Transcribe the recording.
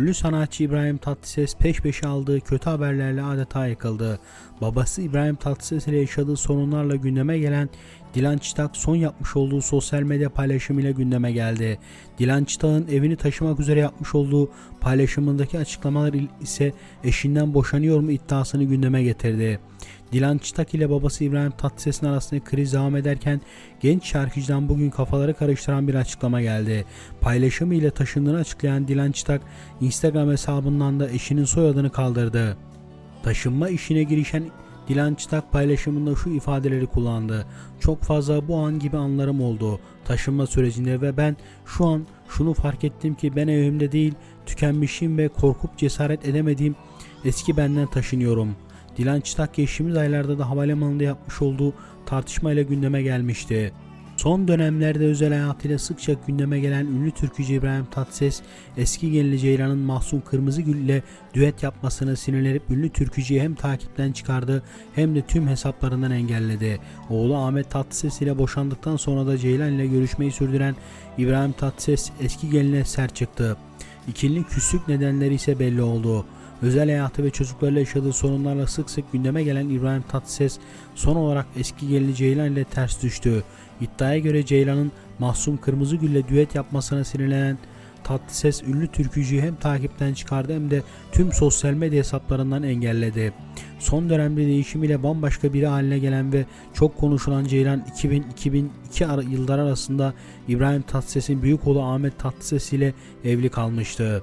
Ünlü sanatçı İbrahim Tatlıses peş peşe aldığı kötü haberlerle adeta yıkıldı. Babası İbrahim Tatlıses ile yaşadığı sorunlarla gündeme gelen Dilan Çıtak son yapmış olduğu sosyal medya paylaşımıyla gündeme geldi. Dilan Çıtak'ın evini taşımak üzere yapmış olduğu paylaşımındaki açıklamalar ise eşinden boşanıyor mu iddiasını gündeme getirdi. Dilan Çıtak ile babası İbrahim Tatlıses'in arasında kriz devam ederken genç şarkıcıdan bugün kafaları karıştıran bir açıklama geldi. Paylaşımı ile taşındığını açıklayan Dilan Çıtak Instagram hesabından da eşinin soyadını kaldırdı. Taşınma işine girişen Dilan Çıtak paylaşımında şu ifadeleri kullandı. Çok fazla bu an gibi anlarım oldu taşınma sürecinde ve ben şu an şunu fark ettim ki ben evimde değil tükenmişim ve korkup cesaret edemediğim eski benden taşınıyorum. Dilan Çıtak geçtiğimiz aylarda da havalimanında yapmış olduğu tartışmayla gündeme gelmişti. Son dönemlerde özel hayatıyla sıkça gündeme gelen ünlü türkücü İbrahim Tatlıses, eski gelini Ceylan'ın Mahsun Kırmızıgül ile düet yapmasını sinirlenip ünlü türkücüyü hem takipten çıkardı hem de tüm hesaplarından engelledi. Oğlu Ahmet Tatlıses ile boşandıktan sonra da Ceylan ile görüşmeyi sürdüren İbrahim Tatlıses eski geline sert çıktı. İkilinin küslük nedenleri ise belli oldu. Özel hayatı ve çocuklarıyla yaşadığı sorunlarla sık sık gündeme gelen İbrahim Tatlıses son olarak eski gelini Ceylan ile ters düştü. İddiaya göre Ceylan'ın Mahsum Kırmızıgül ile düet yapmasına sinirlenen Tatlıses ünlü türkücüyü hem takipten çıkardı hem de tüm sosyal medya hesaplarından engelledi. Son dönemde değişimiyle bambaşka biri haline gelen ve çok konuşulan Ceylan 2000-2002 ara- yıllar arasında İbrahim Tatlıses'in büyük oğlu Ahmet Tatlıses ile evli kalmıştı.